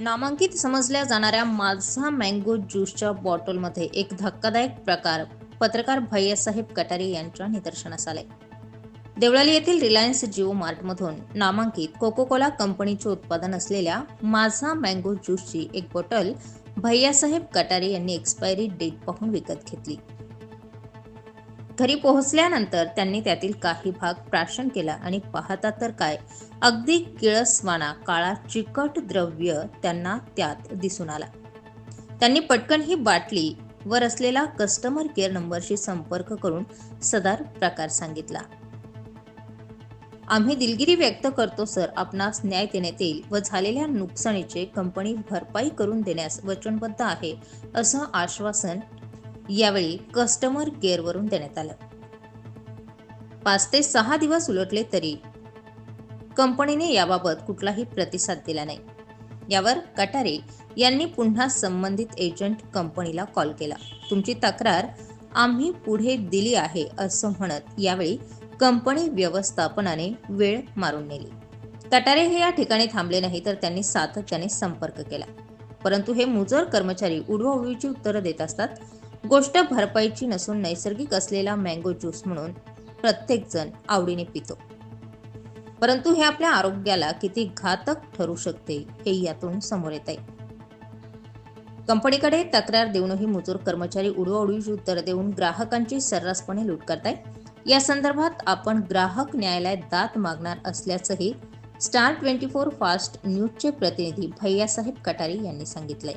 नामांकित समजल्या जाणाऱ्या माझा मँगो ज्यूसच्या बॉटलमध्ये एक धक्कादायक प्रकार. पत्रकार भैयासाहेब कटारे यांच्या निदर्शनास आले. देवळाली येथील रिलायन्स जिओ मार्टमधून नामांकित कोको कोला कंपनीचे उत्पादन असलेल्या माझा मँगो ज्यूसची एक बॉटल भैयासाहेब कटारे यांनी एक्सपायरी डेट पाहून विकत घेतली. घरी पोहोचल्यानंतर त्यांनी त्यातील काही भाग प्राशन केला आणि पाहता तर काय अगदी किळसवाना काळा चिकट द्रव्य त्यांना त्यात दिसून आला. त्यांनी पटकन ही बाटली वर असलेला कस्टमर केअर नंबरशी संपर्क करून सदार प्रकार सांगितला. आम्ही दिलगिरी व्यक्त करतो सर. आपणास न्याय देण्यात येईल व झालेल्या नुकसानीचे कंपनी भरपाई करून देण्यास वचनबद्ध आहे असं आश्वासन यावेळी कस्टमर केअरवरून देण्यात आलं. पाच ते सहा दिवस उलटले तरी कंपनीने याबाबत कुठलाही प्रतिसाद दिला नाही. यावर कटारे यांनी पुन्हा संबंधित एजंट कंपनीला कॉल केला. तुमची तक्रार आम्ही पुढे दिली आहे असं म्हणत यावेळी कंपनी व्यवस्थापनाने वेळ मारून नेली. कटारे हे या ठिकाणी थांबले नाही तर त्यांनी सातत्याने संपर्क केला. परंतु हे मुजर कर्मचारी उडवाउडवीची उत्तरं देत असतात गोष्ट भरपाईची नसून नैसर्गिक असलेला मँगो ज्यूस म्हणून प्रत्येक जण आवडीने पितो. परंतु हे आपल्या आरोग्याला किती घातक ठरू शकते हे यातून समोर येत आहे कंपनीकडे तक्रार देऊनही मुजोर कर्मचारी उडवाउडवीची उत्तर देऊन ग्राहकांची सर्रासपणे लूट करताय. या संदर्भात आपण ग्राहक न्यायालयात दाद मागणार असल्याचंही स्टार ट्वेंटी फोर फास्ट न्यूजचे प्रतिनिधी भैयासाहेब कटारी यांनी सांगितलंय.